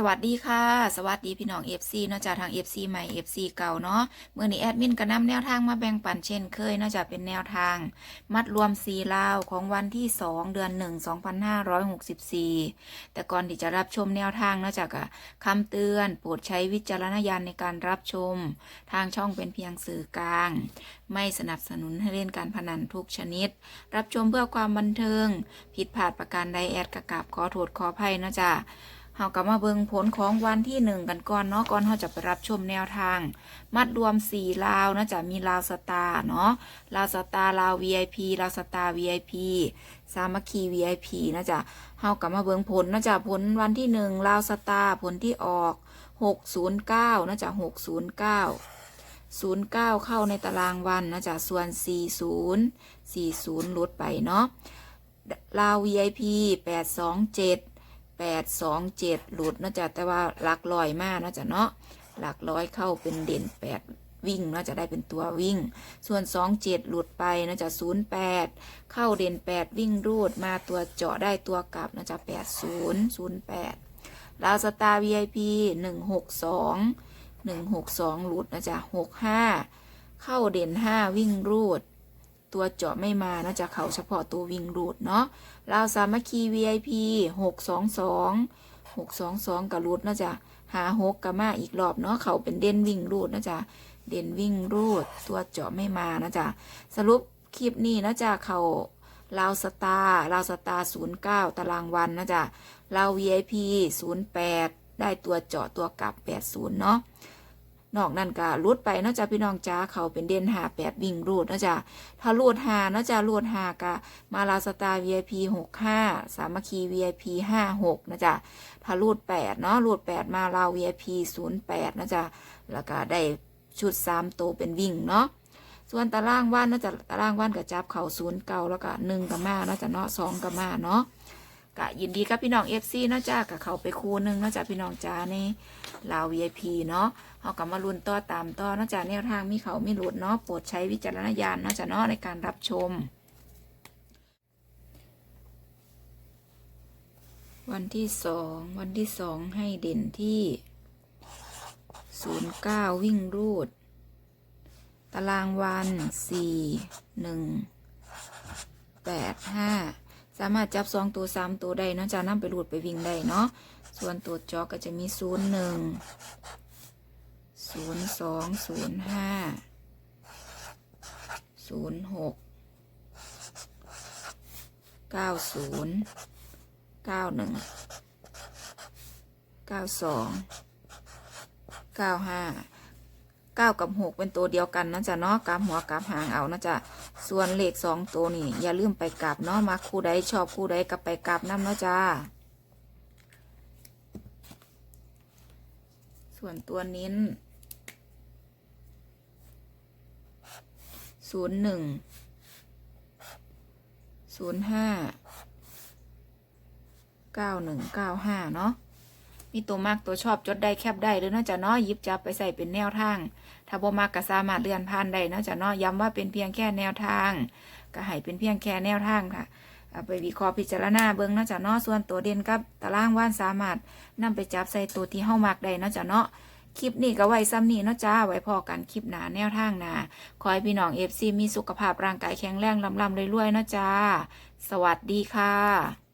สวัสดีค่ะ สวัสดีพี่น้อง FC เนาะจากทาง FC ใหม่ FC เก่าเนาะเมื่อนี้แอดมินก็นำแนวทางมาแบ่งปันเช่นเคยเนาะจากเป็นแนวทาง มัดรวมสีลาวของวันที่ 2 เดือน 1 2564 แต่ก่อนที่จะรับชมแนวทางเนาะจากอะคำเตือนโปรดใช้วิจารณญาณในการรับชม ทางช่องเป็นเพียงสื่อกลาง ไม่สนับสนุนให้เล่นการพนันทุกชนิด รับชมเพื่อความบันเทิง ผิดพลาดประการใดแอดกระกราบขอโทษขออภัยเนาะจ้ะ เฮากลับมาเบิ่งผลของวันที่หนึ่งกันก่อนเนาะก่อนเฮาจะไปรับชมแนวทาง มัดรวมสี่ลาวนะจะมีลาวสตาร์เนาะลาวสตาร์ลาว VIP ลาวสตาร์ VIP สามัคคี VIP นะจ๊ะเฮากลับมาเบิ่งผลนะจ๊ะผลวันที่หนึ่งลาวสตาร์ผลที่ออก 609นะจ๊ะ609 09 เข้าในตารางวันนะจ๊ะส่วน 40 40 ลดไปเนาะลาว VIP 827 แปดสองเจ็ดหลุดนะจ๊ะแต่ว่าหลักลอยมากนะจ๊ะเนาะหลักร้อยเข้าเป็นเด่นแปดวิ่งนะจะได้เป็นตัววิ่ง ส่วนสองเจ็ดหลุดไปนะจะศูนย์แปดเข้าเด่นแปดวิ่งรูดมาตัวเจาะได้ตัวกลับนะจะแปดศูนย์ศูนย์แปดลาวสตาร์ VIP หนึ่งหกสองหนึ่งหกสองหลุดนะจะหกห้าเข้าเด่นห้าวิ่งรูด ตัวเจาะไม่มานะจะเขาเฉพาะตัววิ่งรูดเนาะลาวสามัคคี VIP หกสองสองหกสองสองกับรูดนะจ๊ะหาหกกับมาอีกรอบเนาะเขาเป็นเด่นวิ่งรูดนะจ๊ะเด่นวิ่งรูด ตัวเจาะไม่มานะจ๊ะสรุปคลิปนี้นะจ๊ะเขาลาวสตาร์ลาวสตาร์ศูนย์เก้าตารางวันนะจ๊ะลาว VIP ศูนย์แปดได้ตัวเจาะตัวกลับแปดศูนย์เนาะ นอกนั้นก็รูดไปเนาะจ๊ะพี่น้องจ้าเขาเป็นเด่นหาแปดวิ่งรูดนะจ๊ะถ้ารูดหาเนาะจ๊ะรูดหากะมาลาสตาร์ VIP 65สามัคคี VIP 56นะจ๊ะถ้ารูด8เนาะรูด8มาลาว VIP 08นย์แปดนะจ๊ะแล้วก็ได้ชุด3ตัวเป็นวิ่งเนาะส่วนตารางว่านนะจ๊ะตารางว่านกับจับเข่าศูนย์เก่าแล้วก็หนึ่งกับมานาะจ๊ะเนาะสองกับมาเนาะ กะยินดีกับพี่น้อง FC เนาะจ้ากับเขาไปคู่หนึ่งเนาะจ้ะพี่น้องจ้าในลาว VIP เนาะเขากับมาลุ้นต่อตามต่อเนาะจ้ะแนวทางมีเขาไม่หลุดเนาะโปรดใช้วิจารณญาณเนาะจ้ะเนาะในการรับชม วันที่สองวันที่สองให้เด่นที่ศูนย์เก้าวิ่งรูด ตารางวันสี่หนึ่งแปดห้า สามารถจับสองตัวสามตัวได้นะจะนำไปรูดไปวิ่งได้เนาะส่วนตัวจอก็จะมีศูนย์หนึ่งศูนย์สองศูนย์ห้าศูนย์หกเก้าศูนย์เก้าหนึ่งเก้าสองเก้าห้าเก้ากับหกเป็นตัวเดียวกันนะจ๊ะเนาะกลับหัวกลับหางเอานะจ๊ะ ส่วนเลขสองตัวนี่ อย่าลืมไปกลับเนาะมาคู่ใดชอบคู่ใดกับไปกลับน้ำเนาะจ้า ส่วนตัวเน้นศูนย์หนึ่งศูนย์ห้าเก้าหนึ่งเก้าห้าเนาะ มีตัวมากตัวชอบจดได้แคบได้หรือน่าจะเนาะหยิบจับไปใส่เป็นแนวทาง ถ้าบ่มากก็สามารถเลื่อนผ่านได้นาะจะเนาะย้ำว่าเป็นเพียงแค่แนวทาง ก็ให้เป็นเพียงแค่แนวทางค่ะไปวิเคราะห์พิจารณาเบิ่งนาะจะเนาะส่วนตัวเด่นกับตารางว่านสามารถนำไปจับใส่ตัวที่เฮามักได้นาะจะเนาะคลิปนี้ก็ไว้ซ้ำนี้เนาะจ้า ไว้พอกันคลิปหนาแนวทางหนาขอให้พี่น้องเอฟซีมีสุขภาพร่างกายแข็งแรงลำลำรวยๆเนาะจ้า สวัสดีค่ะ